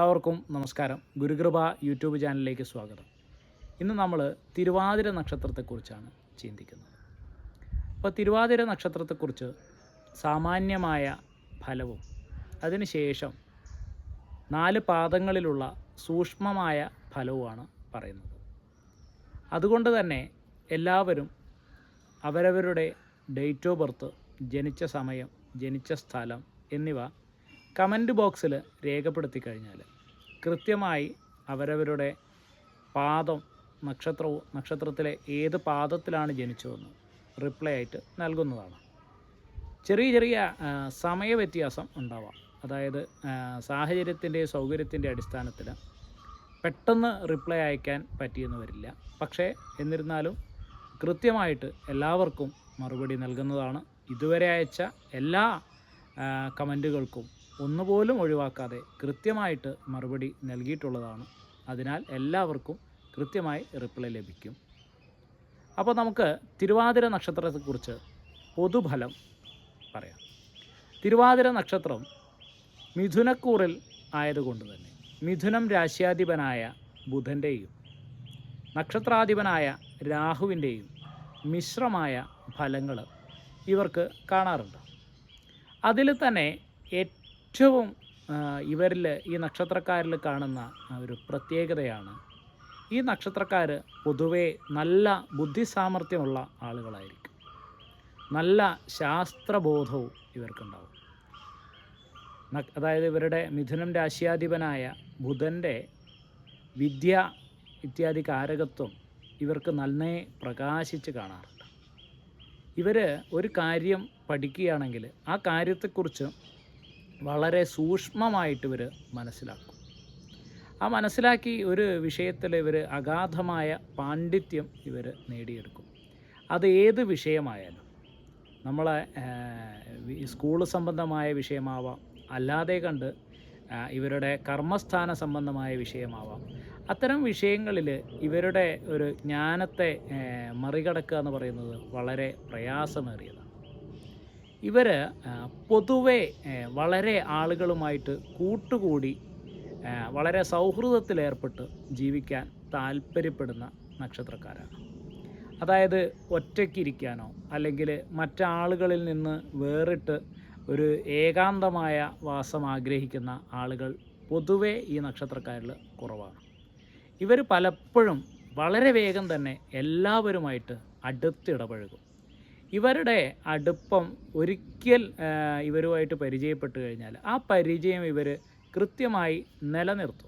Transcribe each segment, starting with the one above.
എല്ലാവർക്കും നമസ്കാരം. ഗുരുകൃപ യൂട്യൂബ് ചാനലിലേക്ക് സ്വാഗതം. ഇന്ന് നമ്മൾ തിരുവാതിര നക്ഷത്രത്തെക്കുറിച്ചാണ് ചിന്തിക്കുന്നത്. അപ്പോൾ തിരുവാതിര നക്ഷത്രത്തെക്കുറിച്ച് സാമാന്യമായ ഫലവും അതിനുശേഷം നാല് പാദങ്ങളിലുള്ള സൂക്ഷ്മമായ ഫലവുമാണ് പറയുന്നത്. അതുകൊണ്ട് തന്നെ എല്ലാവരും അവരവരുടെ ഡേറ്റ് ഓഫ് ബർത്ത് ജനിച്ച സമയം ജനിച്ച സ്ഥലം എന്നിവ കമന്റ് ബോക്സിൽ രേഖപ്പെടുത്തി കഴിഞ്ഞാൽ കൃത്യമായി അവരവരുടെ പാദം നക്ഷത്രവും നക്ഷത്രത്തിലെ ഏത് പാദത്തിലാണ് ജനിച്ചതെന്ന് റിപ്ലൈ ആയിട്ട് നൽകുന്നതാണ്. ചെറിയ ചെറിയ സമയ സമയവ്യത്യാസം ഉണ്ടാവാം. അതായത് സാഹചര്യത്തിന്റെ സൗകര്യത്തിന്റെ അടിസ്ഥാനത്തിൽ പെട്ടെന്ന് റിപ്ലൈ അയക്കാൻ പറ്റിയെന്ന് വരില്ല. പക്ഷേ എന്നിരുന്നാലും കൃത്യമായിട്ട് എല്ലാവർക്കും മറുപടി നൽകുന്നതാണ്. ഇതുവരെ അയച്ച എല്ലാ കമന്റുകൾക്കും ഒന്നുപോലും ഒഴിവാക്കാതെ കൃത്യമായിട്ട് മറുപടി നൽകിയിട്ടുള്ളതാണ്. അതിനാൽ എല്ലാവർക്കും കൃത്യമായി റിപ്ലൈ ലഭിക്കും. അപ്പോൾ നമുക്ക് തിരുവാതിര നക്ഷത്രത്തെക്കുറിച്ച് പൊതുഫലം പറയാം. തിരുവാതിര നക്ഷത്രം മിഥുനക്കൂറിൽ ആയതുകൊണ്ട് തന്നെ മിഥുനം രാശ്യാധിപനായ ബുധന്റെയും നക്ഷത്രാധിപനായ രാഹുവിന്റെയും മിശ്രമായ ഫലങ്ങൾ ഇവർക്ക് കാണാറുണ്ട്. അതിൽ തന്നെ ഏറ്റവും ഇവരിൽ ഈ നക്ഷത്രക്കാരിൽ കാണുന്ന ഒരു പ്രത്യേകതയാണ് ഈ നക്ഷത്രക്കാർ പൊതുവേ നല്ല ബുദ്ധിസാമർഥ്യമുള്ള ആളുകളായിരിക്കും. നല്ല ശാസ്ത്രബോധവും ഇവർക്കുണ്ടാവും. അതായത് ഇവരുടെ മിഥുനം രാശിയാധിപനായ ബുധന്റെ വിദ്യ ഇത്യാദി കാരകത്വം ഇവർക്ക് നന്നേ പ്രകാശിച്ച് കാണാറുണ്ട്. ഇവർ ഒരു കാര്യം പഠിക്കുകയാണെങ്കിൽ ആ കാര്യത്തെക്കുറിച്ച് വളരെ സൂക്ഷ്മമായിട്ട് ഇവർ മനസ്സിലാക്കും. ആ മനസ്സിലാക്കി ഒരു വിഷയത്തിൽ ഇവർ അഗാധമായ പാണ്ഡിത്യം ഇവർ നേടിയെടുക്കും. അത് ഏത് വിഷയമായാലും. നമ്മളെ സ്കൂൾ സംബന്ധമായ വിഷയമാവാം. അല്ലാതെ കണ്ട് ഇവരുടെ കർമ്മസ്ഥാന സംബന്ധമായ വിഷയമാവാം. അത്തരം വിഷയങ്ങളിൽ ഇവരുടെ ഒരു ജ്ഞാനത്തെ മറികടക്കുക എന്ന് പറയുന്നത് വളരെ പ്രയാസമേറിയതാണ്. ഇവർ പൊതുവെ വളരെ ആളുകളുമായിട്ട് കൂട്ടുകൂടി വളരെ സൗഹൃദത്തിലേർപ്പെട്ട് ജീവിക്കാൻ താല്പര്യപ്പെടുന്ന നക്ഷത്രക്കാരാണ്. അതായത് ഒറ്റയ്ക്കിരിക്കാനോ അല്ലെങ്കിൽ മറ്റാളുകളിൽ നിന്ന് വേറിട്ട് ഒരു ഏകാന്തമായ വാസം ആഗ്രഹിക്കുന്ന ആളുകൾ പൊതുവേ ഈ നക്ഷത്രക്കാരിൽ കുറവാണ്. ഇവർ പലപ്പോഴും വളരെ വേഗം തന്നെ എല്ലാവരുമായിട്ട് അടുത്തിടപഴകും. ഇവരുടെ അടുപ്പം ഒരിക്കൽ ഇവരുമായിട്ട് പരിചയപ്പെട്ട് കഴിഞ്ഞാൽ ആ പരിചയം ഇവർ കൃത്യമായി നിലനിർത്തും.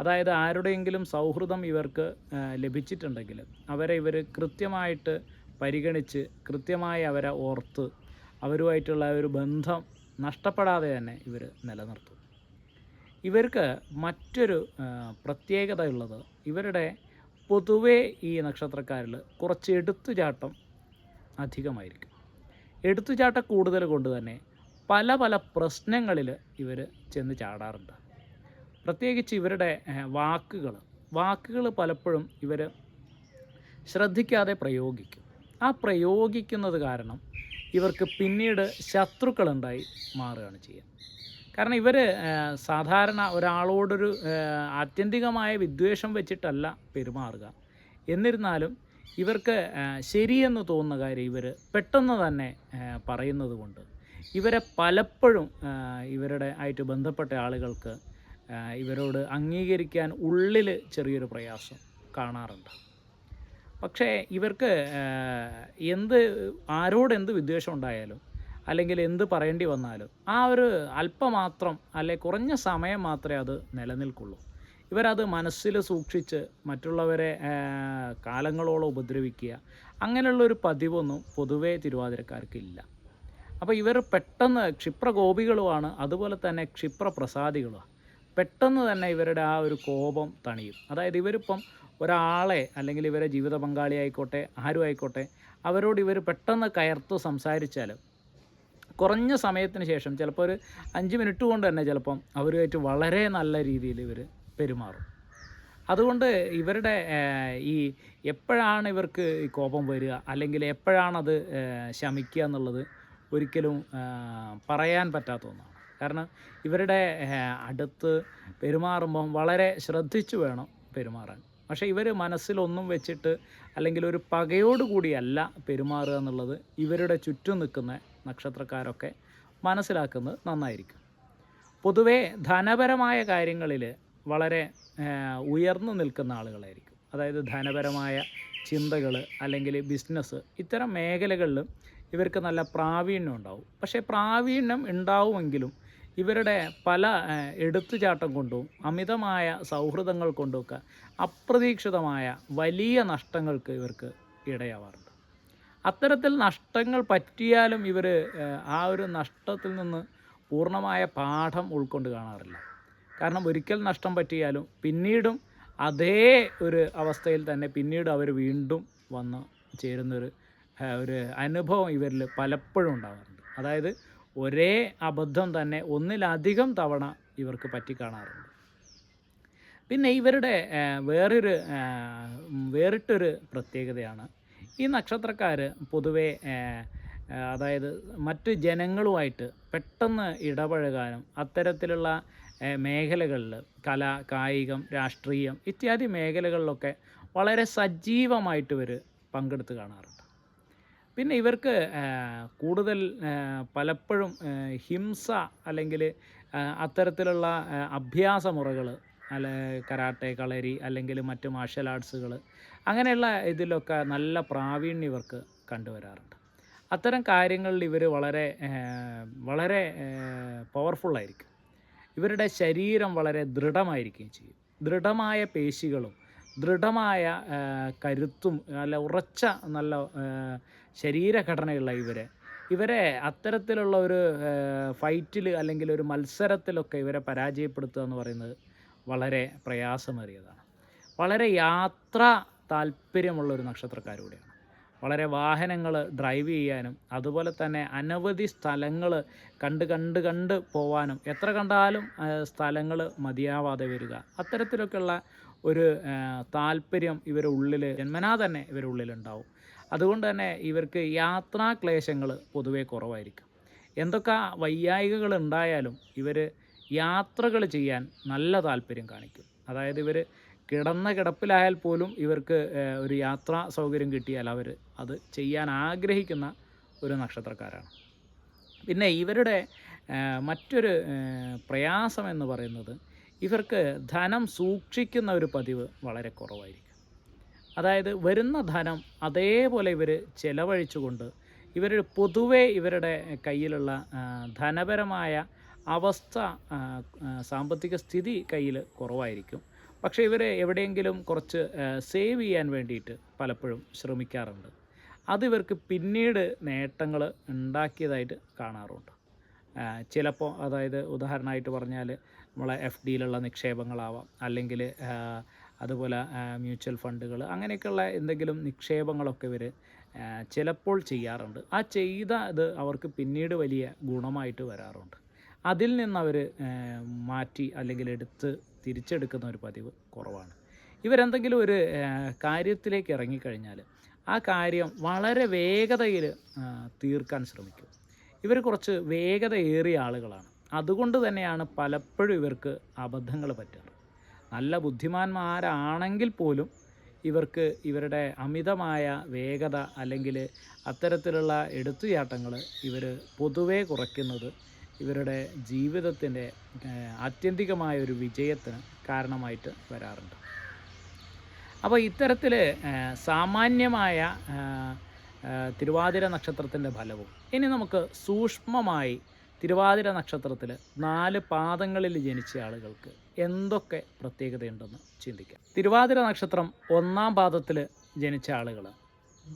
അതായത് ആരുടെയെങ്കിലും സൗഹൃദം ഇവർക്ക് ലഭിച്ചിട്ടുണ്ടെങ്കിൽ അവരെ ഇവർ കൃത്യമായിട്ട് പരിഗണിച്ച് കൃത്യമായി അവരെ ഓർത്ത് അവരുമായിട്ടുള്ള ഒരു ബന്ധം നഷ്ടപ്പെടാതെ തന്നെ ഇവർ നിലനിർത്തും. ഇവർക്ക് മറ്റൊരു പ്രത്യേകത ഉള്ളത് ഇവരുടെ പൊതുവേ ഈ നക്ഷത്രക്കാരിൽ കുറച്ച് എടുത്തുചാട്ടം അധികമായിരിക്കും. എടുത്തുചാട്ട കൂടുതൽ കൊണ്ട് തന്നെ പല പല പ്രശ്നങ്ങളിൽ ഇവർ ചെന്ന് ചാടാറുണ്ട്. പ്രത്യേകിച്ച് ഇവരുടെ വാക്കുകൾ. വാക്കുകൾ പലപ്പോഴും ഇവർ ശ്രദ്ധിക്കാതെ പ്രയോഗിക്കും. ആ പ്രയോഗിക്കുന്നത് കാരണം ഇവർക്ക് പിന്നീട് ശത്രുക്കളുണ്ടായി മാറുകയാണ് ചെയ്യുക കാരണം ഇവർ സാധാരണ ഒരാളോടൊരു ആത്യന്തികമായ വിദ്വേഷം വെച്ചിട്ടല്ല പെരുമാറുക. എന്നിരുന്നാലും ഇവർക്ക് ശരിയെന്ന് തോന്നുന്ന കാര്യം ഇവർ പെട്ടെന്ന് തന്നെ പറയുന്നത് കൊണ്ട് ഇവരെ പലപ്പോഴും ഇവരുടെ ആയിട്ട് ബന്ധപ്പെട്ട ആളുകൾക്ക് ഇവരോട് അംഗീകരിക്കാൻ ഉള്ളിൽ ചെറിയൊരു പ്രയാസം കാണാറുണ്ട്. പക്ഷേ ഇവർക്ക് എന്ത് ആരോട് എന്ത് വിദ്വേഷം ഉണ്ടായാലും അല്ലെങ്കിൽ എന്ത് പറയേണ്ടി വന്നാലും ആ ഒരു അല്പമാത്രം അല്ലെ കുറഞ്ഞ സമയം മാത്രമേ അത് നിലനിൽക്കുള്ളൂ. ഇവരത് മനസ്സിൽ സൂക്ഷിച്ച് മറ്റുള്ളവരെ കാലങ്ങളോളം ഉപദ്രവിക്കുക. അങ്ങനെയുള്ളൊരു പതിവൊന്നും പൊതുവേ തിരുവാതിരക്കാർക്കില്ല. അപ്പോൾ ഇവർ പെട്ടെന്ന് ക്ഷിപ്രകോപികളുമാണ് അതുപോലെ തന്നെ ക്ഷിപ്രപ്രസാദികളുമാണ്. പെട്ടെന്ന് തന്നെ ഇവരുടെ ആ ഒരു കോപം തണിയും. അതായത് ഇവരിപ്പം ഒരാളെ അല്ലെങ്കിൽ ഇവരെ ജീവിത പങ്കാളിയായിക്കോട്ടെ ആരും ആയിക്കോട്ടെ അവരോട് ഇവർ പെട്ടെന്ന് കയർത്ത് സംസാരിച്ചാൽ കുറഞ്ഞ സമയത്തിന് ശേഷം ചിലപ്പോൾ ഒരു അഞ്ച് മിനിറ്റ് കൊണ്ട് തന്നെ ചിലപ്പം അവരുമായിട്ട് വളരെ നല്ല രീതിയിൽ ഇവർ പെരുമാറും. അതുകൊണ്ട് ഇവരുടെ ഈ എപ്പോഴാണ് ഇവർക്ക് കോപം വരിക അല്ലെങ്കിൽ എപ്പോഴാണത് ശമിക്കുക എന്നുള്ളത് ഒരിക്കലും പറയാൻ പറ്റാത്ത ഒന്നാണ്. കാരണം ഇവരുടെ അടുത്ത് പെരുമാറുമ്പം വളരെ ശ്രദ്ധിച്ചു വേണം പെരുമാറാൻ. പക്ഷേ ഇവർ മനസ്സിലൊന്നും വെച്ചിട്ട് അല്ലെങ്കിൽ ഒരു പകയോടുകൂടിയല്ല പെരുമാറുക എന്നുള്ളത് ഇവരുടെ ചുറ്റും നിൽക്കുന്ന നക്ഷത്രക്കാരൊക്കെ മനസ്സിലാക്കുന്നത് നന്നായിരിക്കും. പൊതുവേ ധനപരമായ കാര്യങ്ങളിൽ വളരെ ഉയർന്നു നിൽക്കുന്ന ആളുകളായിരിക്കും. അതായത് ധനപരമായ ചിന്തകൾ അല്ലെങ്കിൽ ബിസിനസ് ഇത്തരം മേഖലകളിൽ ഇവർക്ക് നല്ല പ്രാവീണ്യം ഉണ്ടാവും. പക്ഷേ പ്രാവീണ്യം ഉണ്ടാവുമെങ്കിലും ഇവരുടെ പല എടുത്തുചാട്ടം കൊണ്ടും അമിതമായ സൗഹൃദങ്ങൾ കൊണ്ടുമൊക്കെ അപ്രതീക്ഷിതമായ വലിയ നഷ്ടങ്ങൾക്ക് ഇവർക്ക് ഇടയാവാറുണ്ട്. അത്തരത്തിൽ നഷ്ടങ്ങൾ പറ്റിയാലും ഇവർ ആ ഒരു നഷ്ടത്തിൽ നിന്ന് പൂർണമായ പാഠം ഉൾക്കൊണ്ട് കാണാറില്ല. കാരണം ഒരിക്കൽ നഷ്ടം പറ്റിയാലും പിന്നീടും അതേ ഒരു അവസ്ഥയിൽ തന്നെ പിന്നീട് അവർ വീണ്ടും വന്ന് ചേരുന്നൊരു ഒരു അനുഭവം ഇവരിൽ പലപ്പോഴും ഉണ്ടാകാറുണ്ട്. അതായത് ഒരേ അബദ്ധം തന്നെ ഒന്നിലധികം തവണ ഇവർക്ക് പറ്റിക്കാണാറുണ്ട്. പിന്നെ ഇവരുടെ വേറൊരു വേറിട്ടൊരു പ്രത്യേകതയാണ് ഈ നക്ഷത്രക്കാർ പൊതുവെ അതായത് മറ്റ് ജനങ്ങളുമായിട്ട് പെട്ടെന്ന് ഇടപഴകാനും അത്തരത്തിലുള്ള മേഖലകളിൽ കല കായികം രാഷ്ട്രീയം ഇത്യാദി മേഖലകളിലൊക്കെ വളരെ സജീവമായിട്ട് ഇവർ പങ്കെടുത്ത് കാണാറുണ്ട്. പിന്നെ ഇവർക്ക് കൂടുതൽ പലപ്പോഴും ഹിംസ അല്ലെങ്കിൽ അത്തരത്തിലുള്ള അഭ്യാസ മുറകൾ അല്ല കരാട്ടെ കളരി അല്ലെങ്കിൽ മറ്റ് മാർഷൽ ആർട്സുകൾ അങ്ങനെയുള്ള ഇതിലൊക്കെ നല്ല പ്രാവീണ്യം ഇവർക്ക് കണ്ടുവരാറുണ്ട്. അത്തരം കാര്യങ്ങളിൽ ഇവർ വളരെ വളരെ പവർഫുള്ളായിരിക്കും. ഇവരുടെ ശരീരം വളരെ ദൃഢമായിരിക്കുകയും ചെയ്യും. ദൃഢമായ പേശികളും ദൃഢമായ കരുത്തും നല്ല ഉറച്ച നല്ല ശരീരഘടനയുള്ള ഇവരെ ഇവരെ അത്തരത്തിലുള്ള ഒരു ഫൈറ്റിൽ അല്ലെങ്കിൽ ഒരു മത്സരത്തിലൊക്കെ ഇവരെ പരാജയപ്പെടുത്തുക എന്ന് പറയുന്നത് വളരെ പ്രയാസമേറിയതാണ്. വളരെ യാത്ര താല്പര്യമുള്ള ഒരു നക്ഷത്രക്കാർ കൂടിയാണ് വളരെ വാഹനങ്ങൾ ഡ്രൈവ് ചെയ്യാനും അതുപോലെ തന്നെ അനവധി സ്ഥലങ്ങൾ കണ്ട് കണ്ട് കണ്ട് പോവാനും എത്ര കണ്ടാലും സ്ഥലങ്ങൾ മതിയാവാതെ വരിക. അത്തരത്തിലൊക്കെയുള്ള ഒരു താല്പര്യം ഇവരുടെ ഉള്ളിൽ ജന്മനാ തന്നെ ഇവരുടെ ഉള്ളിലുണ്ടാവും. അതുകൊണ്ട് തന്നെ ഇവർക്ക് യാത്രാക്ലേശങ്ങൾ പൊതുവേ കുറവായിരിക്കും. എന്തൊക്കെ വൈയായികകൾ ഉണ്ടായാലും ഇവർ യാത്രകൾ ചെയ്യാൻ നല്ല താല്പര്യം കാണിക്കും. അതായത് ഇവർ കിടന്ന കിടപ്പിലായാൽ പോലും ഇവർക്ക് ഒരു യാത്രാ സൗകര്യം കിട്ടിയാൽ അവർ അത് ചെയ്യാൻ ആഗ്രഹിക്കുന്ന ഒരു നക്ഷത്രക്കാരാണ്. പിന്നെ ഇവരുടെ മറ്റൊരു പ്രയാസം എന്ന് പറയുന്നത് ഇവർക്ക് ധനം സൂക്ഷിക്കുന്ന ഒരു പതിവ് വളരെ കുറവായിരിക്കും. അതായത് വരുന്ന ധനം അതേപോലെ ഇവർ ചെലവഴിച്ചുകൊണ്ട് ഇവർ പൊതുവെ ഇവരുടെ കയ്യിലുള്ള ധനപരമായ അവസ്ഥ സാമ്പത്തിക സ്ഥിതി കയ്യിൽ കുറവായിരിക്കും. പക്ഷേ ഇവരെ എവിടെയെങ്കിലും കുറച്ച് സേവ് ചെയ്യാൻ വേണ്ടിയിട്ട് പലപ്പോഴും ശ്രമിക്കാറുണ്ട്. അത് ഇവർക്ക് പിന്നീട് നേട്ടങ്ങൾ ഉണ്ടാക്കിയതായിട്ട് കാണാറുണ്ട്. ചിലപ്പോൾ അതായത് ഉദാഹരണമായിട്ട് പറഞ്ഞാൽ നമ്മളെ എഫ് ഡിയിലുള്ള നിക്ഷേപങ്ങളാവാം അല്ലെങ്കിൽ അതുപോലെ മ്യൂച്വൽ ഫണ്ടുകൾ അങ്ങനെയൊക്കെയുള്ള എന്തെങ്കിലും നിക്ഷേപങ്ങളൊക്കെ ഇവർ ചിലപ്പോൾ ചെയ്യാറുണ്ട്. ആ ചെയ്ത ഇത് അവർക്ക് പിന്നീട് വലിയ ഗുണമായിട്ട് വരാറുണ്ട്. അതിൽ നിന്ന് അവർ മാറ്റി അല്ലെങ്കിൽ എടുത്ത് തിരിച്ചെടുക്കുന്ന ഒരു പതിവ് കുറവാണ്. ഇവരെന്തെങ്കിലും ഒരു കാര്യത്തിലേക്ക് ഇറങ്ങിക്കഴിഞ്ഞാൽ ആ കാര്യം വളരെ വേഗതയിൽ തീർക്കാൻ ശ്രമിക്കും. ഇവർ കുറച്ച് വേഗതയേറിയ ആളുകളാണ്. അതുകൊണ്ട് തന്നെയാണ് പലപ്പോഴും ഇവർക്ക് അബദ്ധങ്ങൾ പറ്റാറ്. നല്ല ബുദ്ധിമാന്മാരാണെങ്കിൽ പോലും ഇവർക്ക് ഇവരുടെ അമിതമായ വേഗത അല്ലെങ്കിൽ അത്തരത്തിലുള്ള എടുത്തുചാട്ടങ്ങൾ ഇവർ പൊതുവേ കുറയ്ക്കുന്നത് ഇവരുടെ ജീവിതത്തിന്റെ ആത്യന്തികമായ ഒരു വിജയത്തിന് കാരണമായിട്ട് വരാറുണ്ട്. അപ്പോൾ ഇത്തരത്തിൽ സാമാന്യമായ തിരുവാതിര നക്ഷത്രത്തിന്റെ ഫലവും ഇനി നമുക്ക് സൂക്ഷ്മമായി തിരുവാതിര നക്ഷത്രത്തിൽ നാല് പാദങ്ങളിൽ ജനിച്ച ആളുകൾക്ക് എന്തൊക്കെ പ്രത്യേകതയുണ്ടെന്ന് ചിന്തിക്കാം. തിരുവാതിര നക്ഷത്രം ഒന്നാം പാദത്തിൽ ജനിച്ച ആളുകൾ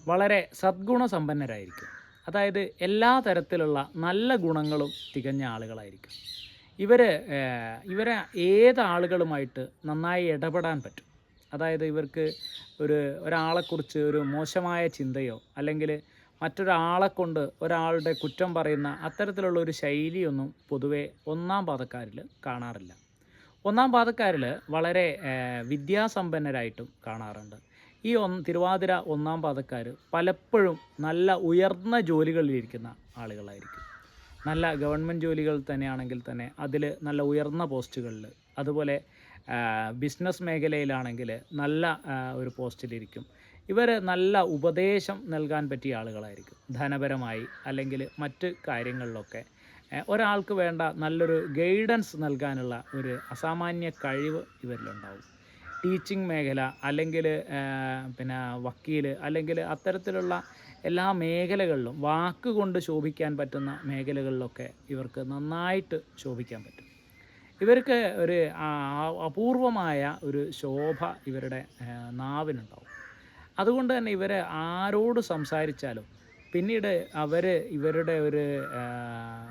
വളരെ സദ്ഗുണസമ്പന്നരായിരിക്കും. അതായത് എല്ലാ തരത്തിലുള്ള നല്ല ഗുണങ്ങളും തികഞ്ഞ ആളുകളായിരിക്കും. ഇവർ ഇവരെ ഏത് ആളുകളുമായിട്ട് നന്നായി ഇടപെടാൻ പറ്റും? അതായത് ഇവർക്ക് ഒരു ഒരാളെക്കുറിച്ച് ഒരു മോശമായ ചിന്തയോ അല്ലെങ്കിൽ മറ്റൊരാളെ കൊണ്ട് ഒരാളുടെ കുറ്റം പറയുന്ന അത്തരത്തിലുള്ള ഒരു ശൈലിയൊന്നും പൊതുവെ ഒന്നാം പാതക്കാരിൽ കാണാറില്ല. ഒന്നാം പാതക്കാരിൽ വളരെ വിദ്യാസമ്പന്നരായിട്ടും കാണാറുണ്ട്. ഈ ഒന്ന് തിരുവാതിര ഒന്നാം പാദക്കാർ പലപ്പോഴും നല്ല ഉയർന്ന ജോലികളിലിരിക്കുന്ന ആളുകളായിരിക്കും. നല്ല ഗവൺമെന്റ് ജോലികൾ തന്നെയാണെങ്കിൽ തന്നെ അതിൽ നല്ല ഉയർന്ന പോസ്റ്റുകളിൽ അതുപോലെ ബിസിനസ് മേഖലയിലാണെങ്കിൽ നല്ല ഒരു പോസ്റ്റിലിരിക്കും. ഇവർ നല്ല ഉപദേശം നൽകാൻ പറ്റിയ ആളുകളായിരിക്കും. ധനപരമായി അല്ലെങ്കിൽ മറ്റ് കാര്യങ്ങളിലൊക്കെ. ഒരാൾക്ക് വേണ്ട നല്ലൊരു ഗൈഡൻസ് നൽകാനുള്ള ഒരു അസാമാന്യ കഴിവ് ഇവരിലുണ്ടാവും. ടീച്ചിങ് മേഖല അല്ലെങ്കിൽ പിന്നെ വക്കീൽ അല്ലെങ്കിൽ അത്തരത്തിലുള്ള എല്ലാ മേഖലകളിലും വാക്കുകൊണ്ട് ശോഭിക്കാൻ പറ്റുന്ന മേഖലകളിലൊക്കെ ഇവർക്ക് നന്നായിട്ട് ശോഭിക്കാൻ പറ്റും. ഇവർക്ക് ഒരു അപൂർവമായ ഒരു ശോഭ ഇവരുടെ നാവിനുണ്ടാവും. അതുകൊണ്ട് തന്നെ ഇവർ ആരോട് സംസാരിച്ചാലും പിന്നീട് അവർ ഇവരുടെ ഒരു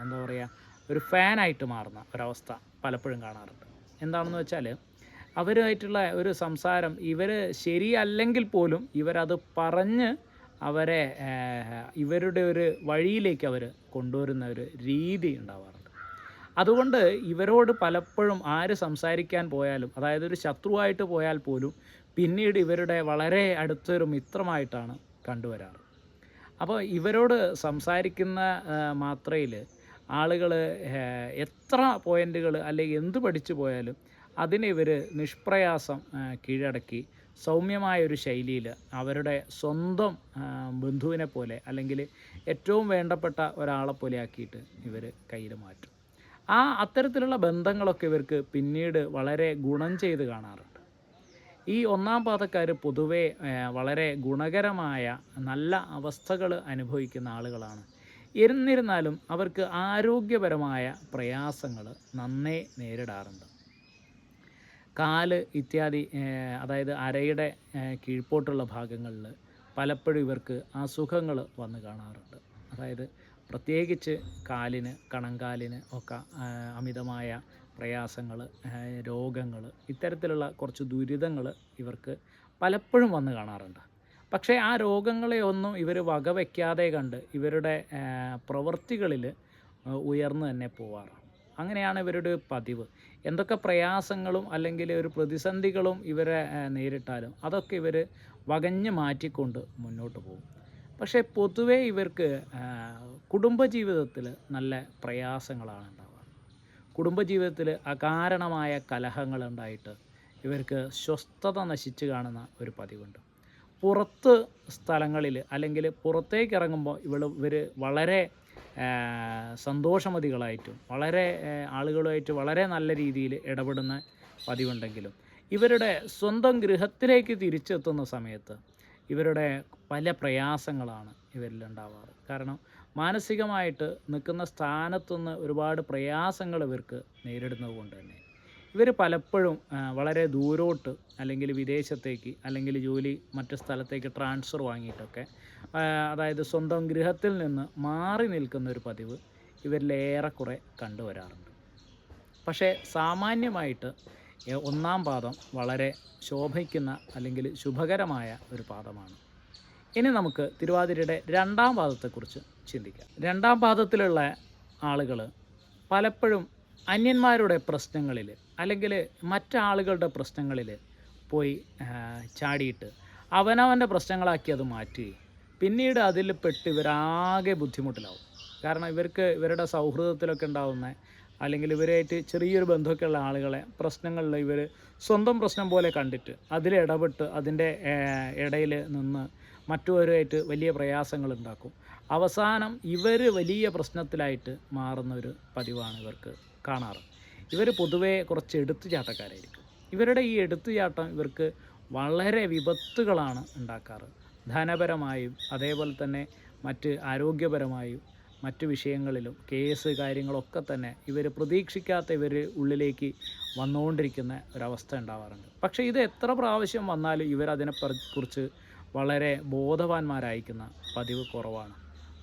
എന്താ പറയുക ഒരു ഫാനായിട്ട് മാറുന്ന ഒരവസ്ഥ പലപ്പോഴും കാണാറുണ്ട്. എന്താണെന്ന് വെച്ചാൽ അവരുമായിട്ടുള്ള ഒരു സംസാരം ഇവർ ശരിയല്ലെങ്കിൽ പോലും ഇവരത് പറഞ്ഞ് അവരെ ഇവരുടെ ഒരു വഴിയിലേക്ക് അവർ കൊണ്ടുവരുന്ന ഒരു രീതി ഉണ്ടാവാറുണ്ട്. അതുകൊണ്ട് ഇവരോട് പലപ്പോഴും ആര് സംസാരിക്കാൻ പോയാലും അതായത് ഒരു ശത്രുവായിട്ട് പോയാൽ പോലും പിന്നീട് ഇവരുടെ വളരെ അടുത്തൊരു മിത്രമായിട്ടാണ് കണ്ടുവരാറ്. അപ്പോൾ ഇവരോട് സംസാരിക്കുന്ന മാത്രയിൽ ആളുകൾ എത്ര പോയിന്റുകൾ അല്ലെങ്കിൽ എന്ത് പഠിച്ചു പോയാലും അതിനെ ഇവർ നിഷ്പ്രയാസം കീഴടക്കി സൗമ്യമായ ഒരു ശൈലിയിൽ അവരുടെ സ്വന്തം ബന്ധുവിനെ പോലെ അല്ലെങ്കിൽ ഏറ്റവും വേണ്ടപ്പെട്ട ഒരാളെ പോലെ ആക്കിയിട്ട് ഇവർ കയ്യിൽ മാറ്റും. ആ അത്തരത്തിലുള്ള ബന്ധങ്ങളൊക്കെ ഇവർക്ക് പിന്നീട് വളരെ ഗുണം ചെയ്ത് കാണാറുണ്ട്. ഈ ഒന്നാം പാതക്കാർ പൊതുവേ വളരെ ഗുണകരമായ നല്ല അവസ്ഥകൾ അനുഭവിക്കുന്ന ആളുകളാണ്. എന്നിരുന്നാലും അവർക്ക് ആരോഗ്യപരമായ പ്രയാസങ്ങൾ നന്നേ നേരിടാറുണ്ട്. കാൽ ഇത്യാദി അതായത് അരയുടെ കീഴ്പോട്ടുള്ള ഭാഗങ്ങളിൽ പലപ്പോഴും ഇവർക്ക് അസുഖങ്ങൾ വന്ന് കാണാറുണ്ട്. അതായത് പ്രത്യേകിച്ച് കാലിന് കണങ്കാലിന് ഒക്കെ അമിതമായ പ്രയാസങ്ങൾ രോഗങ്ങൾ ഇത്തരത്തിലുള്ള കുറച്ച് ദുരിതങ്ങൾ ഇവർക്ക് പലപ്പോഴും വന്ന് കാണാറുണ്ട്. പക്ഷേ ആ രോഗങ്ങളെയൊന്നും ഇവർ വകവയ്ക്കാതെ കണ്ട് ഇവരുടെ പ്രവൃത്തികളിൽ ഉയർന്നു തന്നെ പോവാറാണ് അങ്ങനെയാണ് ഇവരുടെ പതിവ്. എന്തൊക്കെ പ്രയാസങ്ങളും അല്ലെങ്കിൽ ഒരു പ്രതിസന്ധികളും ഇവരെ നേരിട്ടാലും അതൊക്കെ ഇവർ വകഞ്ഞ് മാറ്റിക്കൊണ്ട് മുന്നോട്ട് പോകും. പക്ഷേ പൊതുവേ ഇവർക്ക് കുടുംബജീവിതത്തിൽ നല്ല പ്രയാസങ്ങളാണ് ഉണ്ടാവുക. കുടുംബജീവിതത്തിൽ അകാരണമായ കലഹങ്ങൾ ഉണ്ടായിട്ട് ഇവർക്ക് സ്വസ്ഥത നശിച്ചു കാണുന്ന ഒരു പതിവുണ്ട്. പുറത്ത് സ്ഥലങ്ങളിൽ അല്ലെങ്കിൽ പുറത്തേക്ക് ഇറങ്ങുമ്പോൾ ഇവൾ ഇവർ വളരെ സന്തോഷമതികളായിട്ടും വളരെ ആളുകളുമായിട്ട് വളരെ നല്ല രീതിയിൽ ഇടപെടുന്ന പതിവുണ്ടെങ്കിലും ഇവരുടെ സ്വന്തം ഗൃഹത്തിലേക്ക് തിരിച്ചെത്തുന്ന സമയത്ത് ഇവരുടെ പല പ്രയാസങ്ങളാണ് ഇവരിൽ ഉണ്ടാവാറ്. കാരണം മാനസികമായിട്ട് നിൽക്കുന്ന സ്ഥാനത്തുനിന്ന് ഒരുപാട് പ്രയാസങ്ങൾ ഇവർക്ക് നേരിടുന്നത് കൊണ്ട് തന്നെ. ഇവർ പലപ്പോഴും വളരെ ദൂരോട്ട് അല്ലെങ്കിൽ വിദേശത്തേക്ക് അല്ലെങ്കിൽ ജോലി മറ്റ് സ്ഥലത്തേക്ക് ട്രാൻസ്ഫർ വാങ്ങിയിട്ടൊക്കെ അതായത് സ്വന്തം ഗൃഹത്തിൽ നിന്ന് മാറി നിൽക്കുന്ന ഒരു പതിവ് ഇവരിലേറെക്കുറെ കണ്ടുവരാറുണ്ട് പക്ഷേ സാമാന്യമായിട്ട് ഒന്നാം പാദം വളരെ ശോഭിക്കുന്ന അല്ലെങ്കിൽ ശുഭകരമായ ഒരു പാദമാണ്. ഇനി നമുക്ക് തിരുവാതിരയുടെ രണ്ടാം പാദത്തെക്കുറിച്ച് ചിന്തിക്കാം. രണ്ടാം പാദത്തിലുള്ള ആളുകൾ പലപ്പോഴും അന്യന്മാരുടെ പ്രശ്നങ്ങളിൽ അല്ലെങ്കിൽ മറ്റാളുകളുടെ പ്രശ്നങ്ങളിൽ പോയി ചാടിയിട്ട് അവനവന്റെ പ്രശ്നങ്ങളാക്കി അത് മാറ്റുകയും പിന്നീട് അതിൽ പെട്ട് ഇവരാകെ ബുദ്ധിമുട്ടിലാവും. കാരണം ഇവർക്ക് ഇവരുടെ സൗഹൃദത്തിലൊക്കെ ഉണ്ടാവുന്ന അല്ലെങ്കിൽ ഇവരായിട്ട് ചെറിയൊരു ബന്ധമൊക്കെ ഉള്ള ആളുകളെ പ്രശ്നങ്ങളിൽ ഇവർ സ്വന്തം പ്രശ്നം പോലെ കണ്ടിട്ട് അതിൽ ഇടപെട്ട് അതിന്റെ ഇടയിൽ നിന്ന് മറ്റുള്ളവരുമായിട്ട് വലിയ പ്രയാസങ്ങൾ ഉണ്ടാക്കും. അവസാനം ഇവർ വലിയ പ്രശ്നത്തിലായിട്ട് മാറുന്ന ഒരു പതിവാണ് ഇവർക്ക് കാണാറ്. ഇവർ പൊതുവേ കുറച്ച് എടുത്തുചാട്ടക്കാരായിരിക്കും. ഇവരുടെ ഈ എടുത്തുചാട്ടം ഇവർക്ക് വളരെ വിപത്തുകളാണ് ഉണ്ടാക്കാറ്. ധനപരമായും അതേപോലെ തന്നെ മറ്റ് ആരോഗ്യപരമായും മറ്റ് വിഷയങ്ങളിലും കേസ് കാര്യങ്ങളൊക്കെ തന്നെ ഇവർ പ്രതീക്ഷിക്കാത്ത ഇവർ ഉള്ളിലേക്ക് വന്നുകൊണ്ടിരിക്കുന്ന ഒരവസ്ഥ ഉണ്ടാവാറുണ്ട്. പക്ഷേ ഇത് എത്ര പ്രാവശ്യം വന്നാലും ഇവരതിനെ കുറിച്ച് വളരെ ബോധവാന്മാരായിരിക്കുന്ന പതിവ് കുറവാണ്.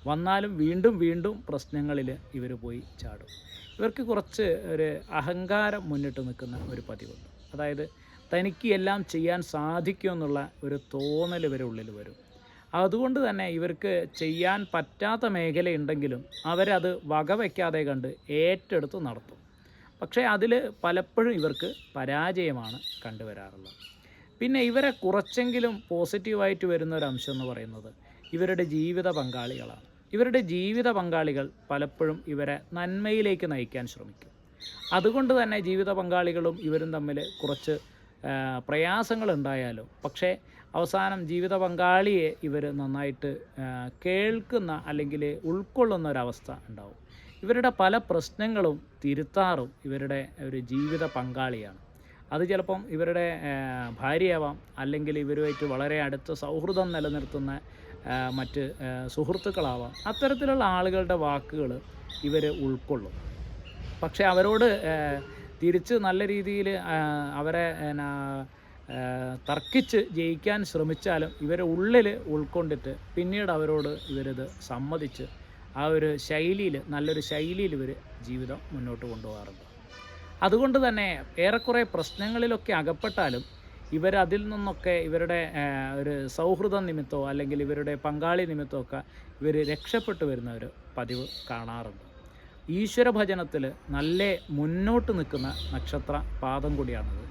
വന്നാലും വീണ്ടും വീണ്ടും പ്രശ്നങ്ങളിൽ ഇവർ പോയി ചാടും. ഇവർക്ക് കുറച്ച് ഒരു അഹങ്കാരം മുന്നിട്ട് നിൽക്കുന്ന ഒരു പതിവുണ്ട്. അതായത് തനിക്ക് എല്ലാം ചെയ്യാൻ സാധിക്കുമെന്നുള്ള ഒരു തോന്നൽ ഇവരുടെ ഉള്ളിൽ വരും. അതുകൊണ്ട് തന്നെ ഇവർക്ക് ചെയ്യാൻ പറ്റാത്ത മേഖലയുണ്ടെങ്കിലും അവരത് വകവയ്ക്കാതെ കണ്ട് ഏറ്റെടുത്ത് നടത്തും. പക്ഷേ അതിൽ പലപ്പോഴും ഇവർക്ക് പരാജയമാണ് കണ്ടുവരാറുള്ളത്. പിന്നെ ഇവരെ കുറച്ചെങ്കിലും പോസിറ്റീവായിട്ട് വരുന്ന ഒരു അംശം എന്ന് പറയുന്നത് ഇവരുടെ ജീവിത പങ്കാളികളാണ്. ഇവരുടെ ജീവിത പങ്കാളികൾ പലപ്പോഴും ഇവരെ നന്മയിലേക്ക് നയിക്കാൻ ശ്രമിക്കും. അതുകൊണ്ട് തന്നെ ജീവിത പങ്കാളികളും ഇവരും തമ്മിൽ കുറച്ച് പ്രയാസങ്ങൾ ഉണ്ടായാലും പക്ഷേ അവസാനം ജീവിത പങ്കാളിയെ ഇവർ നന്നായിട്ട് കേൾക്കുന്ന അല്ലെങ്കിൽ ഉൾക്കൊള്ളുന്ന ഒരവസ്ഥ ഉണ്ടാവും. ഇവരുടെ പല പ്രശ്നങ്ങളും തിരുത്താറും ഇവരുടെ ഒരു ജീവിത പങ്കാളിയാണ്. അത് ചിലപ്പം ഇവരുടെ ഭാര്യയാവാം അല്ലെങ്കിൽ ഇവരുമായിട്ട് വളരെ അടുത്ത സൗഹൃദം നിലനിർത്തുന്ന മറ്റ് സുഹൃത്തുക്കളാവാം. അത്തരത്തിലുള്ള ആളുകളുടെ വാക്കുകൾ ഇവർ ഉൾക്കൊള്ളും. പക്ഷേ അവരോട് തിരിച്ച് നല്ല രീതിയിൽ അവരെ എന്നാ, തർക്കിച്ച് ജയിക്കാൻ ശ്രമിച്ചാലും ഇവരെ ഉള്ളിൽ ഉൾക്കൊണ്ടിട്ട് പിന്നീട് അവരോട് ഇവരിത് സമ്മതിച്ച് ആ ഒരു ശൈലിയിൽ നല്ലൊരു ശൈലിയിൽ ഇവർ ജീവിതം മുന്നോട്ട് കൊണ്ടുപോകാറുണ്ട്. അതുകൊണ്ട് തന്നെ ഏറെക്കുറെ പ്രശ്നങ്ങളിലൊക്കെ അകപ്പെട്ടാലും ഇവർ അതിൽ നിന്നൊക്കെ ഇവരുടെ ഒരു സൗഹൃദ നിമിത്തമോ അല്ലെങ്കിൽ ഇവരുടെ പങ്കാളി നിമിത്തമൊക്കെ ഇവർ രക്ഷപ്പെട്ടു വരുന്ന ഒരു പതിവ് കാണാറുണ്ട്. ഈശ്വര ഭജനത്തിൽ നല്ല മുന്നോട്ട് നിൽക്കുന്ന നക്ഷത്ര പാദം കൂടിയാണത്.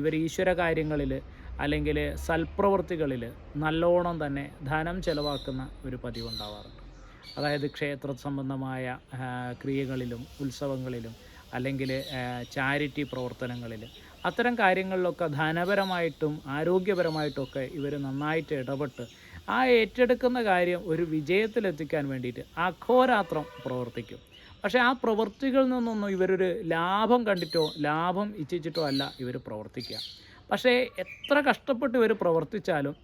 ഇവർ ഈശ്വര കാര്യങ്ങളിൽ അല്ലെങ്കിൽ സൽപ്രവൃത്തികളിൽ നല്ലോണം തന്നെ ധനം ചെലവാക്കുന്ന ഒരു പതിവുണ്ടാവാറുണ്ട്. അതായത് ക്ഷേത്ര സംബന്ധമായ ക്രിയകളിലും ഉത്സവങ്ങളിലും അല്ലെങ്കിൽ ചാരിറ്റി പ്രവർത്തനങ്ങളിൽ അത്തരം കാര്യങ്ങളിലൊക്കെ ധനപരമായിട്ടും ആരോഗ്യപരമായിട്ടൊക്കെ ഇവർ നന്നായിട്ട് ഇടപെട്ട് ആ ഏറ്റെടുക്കുന്ന കാര്യം ഒരു വിജയത്തിലെത്തിക്കാൻ വേണ്ടിയിട്ട് അഘോരാത്രം പ്രവർത്തിക്കും. പക്ഷേ ആ പ്രവൃത്തികളിൽ നിന്നൊന്നും ഇവരൊരു ലാഭം കണ്ടിട്ടോ ലാഭം ഇച്ഛിച്ചിട്ടോ അല്ല ഇവർ പ്രവർത്തിക്കുക. പക്ഷേ എത്ര കഷ്ടപ്പെട്ട് ഇവർ പ്രവർത്തിച്ചാലും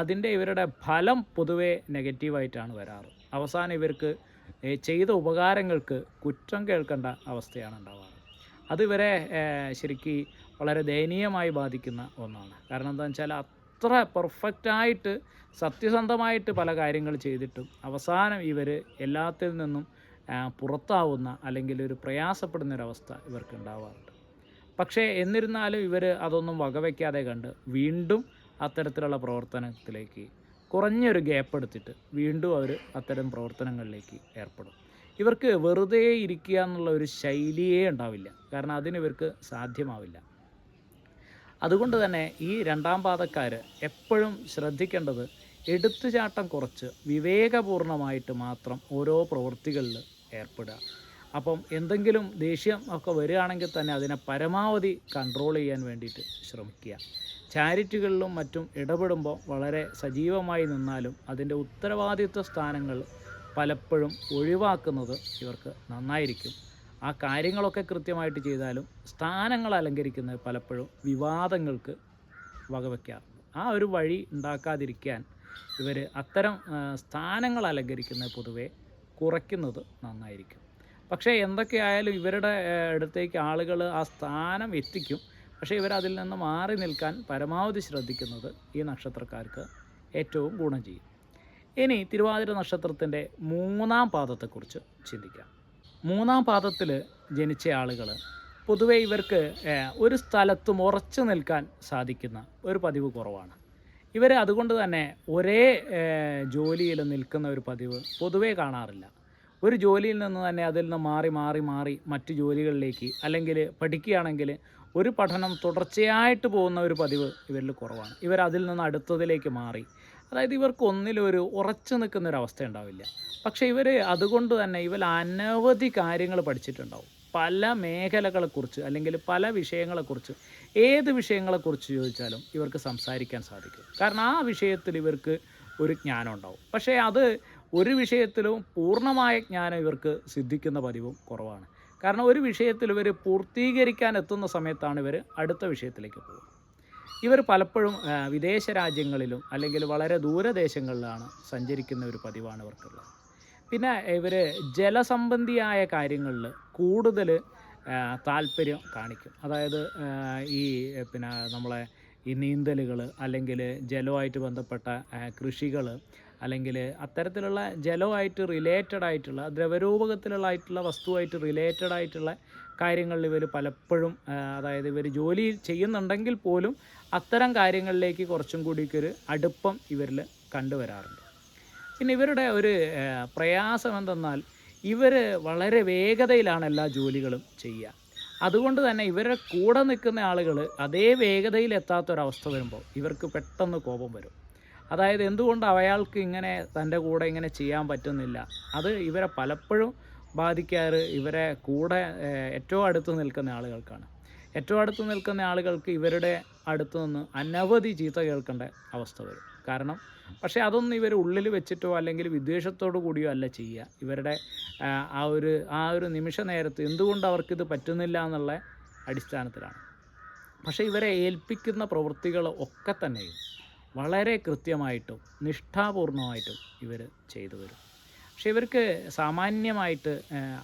അതിന്റെ ഇവരുടെ ഫലം പൊതുവേ നെഗറ്റീവായിട്ടാണ് വരാറ്. അവസാനം ഇവർക്ക് ചെയ്ത ഉപകാരങ്ങൾക്ക് കുറ്റം കേൾക്കേണ്ട അവസ്ഥയാണ് ഉണ്ടാവാറ്. അതിവരെ ശരിക്കും വളരെ ദയനീയമായി ബാധിക്കുന്ന ഒന്നാണ്. കാരണം എന്താണെന്ന് വെച്ചാൽ അത്ര പെർഫെക്റ്റായിട്ട് സത്യസന്ധമായിട്ട് പല കാര്യങ്ങൾ ചെയ്തിട്ടും അവസാനം ഇവർ എല്ലാത്തിൽ നിന്നും പുറത്താവുന്ന അല്ലെങ്കിൽ ഒരു പ്രയാസപ്പെടുന്നൊരവസ്ഥ ഇവർക്ക് ഉണ്ടാവാറുണ്ട്. പക്ഷേ എന്നിരുന്നാലും ഇവർ അതൊന്നും വകവയ്ക്കാതെ കണ്ട് വീണ്ടും അത്തരത്തിലുള്ള പ്രവർത്തനത്തിലേക്ക് കുറഞ്ഞൊരു ഗ്യാപ്പ് എടുത്തിട്ട് വീണ്ടും അവർ അത്തരം പ്രവർത്തനങ്ങളിലേക്ക് ഏർപ്പെടും. ഇവർക്ക് വെറുതെ ഇരിക്കുക എന്നുള്ള ഒരു ശൈലിയേ ഉണ്ടാവില്ല. കാരണം അതിന് ഇവർക്ക് സാധ്യമാവില്ല. അതുകൊണ്ട് തന്നെ ഈ രണ്ടാം പാദക്കാർ എപ്പോഴും ശ്രദ്ധിക്കേണ്ടത് എടുത്തുചാട്ടം കുറച്ച് വിവേകപൂർണമായിട്ട് മാത്രം ഓരോ പ്രവൃത്തികളിൽ ഏർപ്പെടുക. അപ്പം എന്തെങ്കിലും ദേഷ്യം ഒക്കെ വരികയാണെങ്കിൽ തന്നെ അതിനെ പരമാവധി കൺട്രോൾ ചെയ്യാൻ വേണ്ടിയിട്ട് ശ്രമിക്കുക. ചാരിറ്റികളിലും മറ്റും ഇടപെടുമ്പോൾ വളരെ സജീവമായി നിന്നാലും അതിന്റെ ഉത്തരവാദിത്വ സ്ഥാനങ്ങൾ പലപ്പോഴും ഒഴിവാക്കുന്നത് ഇവർക്ക് നന്നായിരിക്കും. ആ കാര്യങ്ങളൊക്കെ കൃത്യമായിട്ട് ചെയ്താലും സ്ഥാനങ്ങൾ അലങ്കരിക്കുന്നത് പലപ്പോഴും വിവാദങ്ങൾക്ക് വകവയ്ക്കാറുണ്ട് ആ ഒരു വഴി ഉണ്ടാക്കാതിരിക്കാൻ ഇവർ അത്തരം സ്ഥാനങ്ങൾ അലങ്കരിക്കുന്നത് പൊതുവെ കുറയ്ക്കുന്നത് നന്നായിരിക്കും. പക്ഷേ എന്തൊക്കെയായാലും ഇവരുടെ അടുത്തേക്ക് ആളുകൾ ആ സ്ഥാനം എത്തിക്കും. പക്ഷേ ഇവരതിൽ നിന്ന് മാറി നിൽക്കാൻ പരമാവധി ശ്രദ്ധിക്കുന്നത് ഈ നക്ഷത്രക്കാർക്ക് ഏറ്റവും ഗുണം ചെയ്യും. ഇനി തിരുവാതിര നക്ഷത്രത്തിന്റെ മൂന്നാം പാദത്തെക്കുറിച്ച് ചിന്തിക്കാം. മൂന്നാം പാദത്തിൽ ജനിച്ച ആളുകൾ പൊതുവേ ഇവർക്ക് ഒരു സ്ഥലത്തും ഉറച്ചു നിൽക്കാൻ സാധിക്കുന്ന ഒരു പതിവ് കുറവാണ്. ഇവർ അതുകൊണ്ട് തന്നെ ഒരേ ജോലിയിൽ നിൽക്കുന്ന ഒരു പതിവ് പൊതുവേ കാണാറില്ല. ഒരു ജോലിയിൽ നിന്ന് തന്നെ അതിൽ നിന്ന് മാറി മാറി മാറി മറ്റ് ജോലികളിലേക്ക് അല്ലെങ്കിൽ പഠിക്കുകയാണെങ്കിൽ ഒരു പഠനം തുടർച്ചയായിട്ട് പോകുന്ന ഒരു പതിവ് ഇവരിൽ കുറവാണ്. ഇവർ അതിൽ നിന്ന് അടുത്തതിലേക്ക് മാറി അതായത് ഇവർക്ക് ഒന്നിലും ഒരു ഉറച്ചു നിൽക്കുന്ന ഒരു ഉണ്ടാവില്ല പക്ഷേ ഇവർ അതുകൊണ്ട് തന്നെ ഇവർ അനവധി കാര്യങ്ങൾ പഠിച്ചിട്ടുണ്ടാവും. പല മേഖലകളെക്കുറിച്ച് അല്ലെങ്കിൽ പല വിഷയങ്ങളെക്കുറിച്ച് ഏത് വിഷയങ്ങളെക്കുറിച്ച് ചോദിച്ചാലും ഇവർക്ക് സംസാരിക്കാൻ സാധിക്കും. കാരണം ആ വിഷയത്തിൽ ഇവർക്ക് ഒരു ജ്ഞാനം ഉണ്ടാവും പക്ഷേ അത് ഒരു വിഷയത്തിലും പൂർണമായ ജ്ഞാനം ഇവർക്ക് സിദ്ധിക്കുന്ന പതിവും കുറവാണ്. കാരണം ഒരു വിഷയത്തിൽ ഇവർ പൂർത്തീകരിക്കാൻ എത്തുന്ന സമയത്താണ് ഇവർ അടുത്ത വിഷയത്തിലേക്ക് പോകുക ഇവർ പലപ്പോഴും വിദേശ രാജ്യങ്ങളിലും അല്ലെങ്കിൽ വളരെ ദൂരദേശങ്ങളിലാണ് സഞ്ചരിക്കുന്ന ഒരു പതിവാണ് ഇവർക്കുള്ളത്. പിന്നെ ഇവർ ജലസംബന്ധിയായ കാര്യങ്ങളിൽ കൂടുതൽ താല്പര്യം കാണിക്കും. അതായത് ഈ പിന്നെ നമ്മളെ ഈ നീന്തലുകൾ അല്ലെങ്കിൽ ജലവുമായിട്ട് ബന്ധപ്പെട്ട കൃഷികൾ അല്ലെങ്കിൽ അത്തരത്തിലുള്ള ജലമായിട്ട് റിലേറ്റഡ് ആയിട്ടുള്ള ദ്രവരൂപകത്തിലുള്ള ആയിട്ടുള്ള വസ്തുവായിട്ട് റിലേറ്റഡ് ആയിട്ടുള്ള കാര്യങ്ങളിൽ ഇവർ പലപ്പോഴും അതായത് ഇവർ ജോലി ചെയ്യുന്നുണ്ടെങ്കിൽ പോലും അത്തരം കാര്യങ്ങളിലേക്ക് കുറച്ചും കൂടിയൊക്കെ ഒരു അടുപ്പം ഇവരിൽ കണ്ടുവരാറുണ്ട്. പിന്നെ ഇവരുടെ ഒരു പ്രയാസം എന്തെന്നാൽ ഇവർ വളരെ വേഗതയിലാണ് എല്ലാ ജോലികളും ചെയ്യുക. അതുകൊണ്ട് തന്നെ ഇവരുടെ കൂടെ നിൽക്കുന്ന ആളുകൾ അതേ വേഗതയിൽ എത്താത്തൊരവസ്ഥ വരുമ്പോൾ ഇവർക്ക് പെട്ടെന്ന് കോപം വരും. അതായത് എന്തുകൊണ്ട് അയാൾക്ക് ഇങ്ങനെ തന്റെ കൂടെ ഇങ്ങനെ ചെയ്യാൻ പറ്റുന്നില്ല? അത് ഇവരെ പലപ്പോഴും ബാധിക്കാറ് ഇവരെ കൂടെ ഏറ്റവും അടുത്ത് നിൽക്കുന്ന ആളുകൾക്കാണ്. ഏറ്റവും അടുത്ത് നിൽക്കുന്ന ആളുകൾക്ക് ഇവരുടെ അടുത്ത് നിന്ന് അനവധി ചീത്ത കേൾക്കേണ്ട അവസ്ഥ വരും. കാരണം പക്ഷേ അതൊന്നും ഇവർ ഉള്ളിൽ വെച്ചിട്ടോ അല്ലെങ്കിൽ വിദ്വേഷത്തോടു കൂടിയോ അല്ല ചെയ്യുക. ഇവരുടെ ആ, ഒരു ആ ഒരു നിമിഷ നേരത്ത് എന്തുകൊണ്ട് അവർക്കിത് പറ്റുന്നില്ല എന്നുള്ള അടിസ്ഥാനത്തിലാണ്. പക്ഷേ ഇവരെ ഏൽപ്പിക്കുന്ന പ്രവൃത്തികൾ ഒക്കെ തന്നെയും വളരെ കൃത്യമായിട്ടും നിഷ്ഠാപൂർണമായിട്ടും ഇവർ ചെയ്തു വരും പക്ഷെ ഇവർക്ക് സാമാന്യമായിട്ട്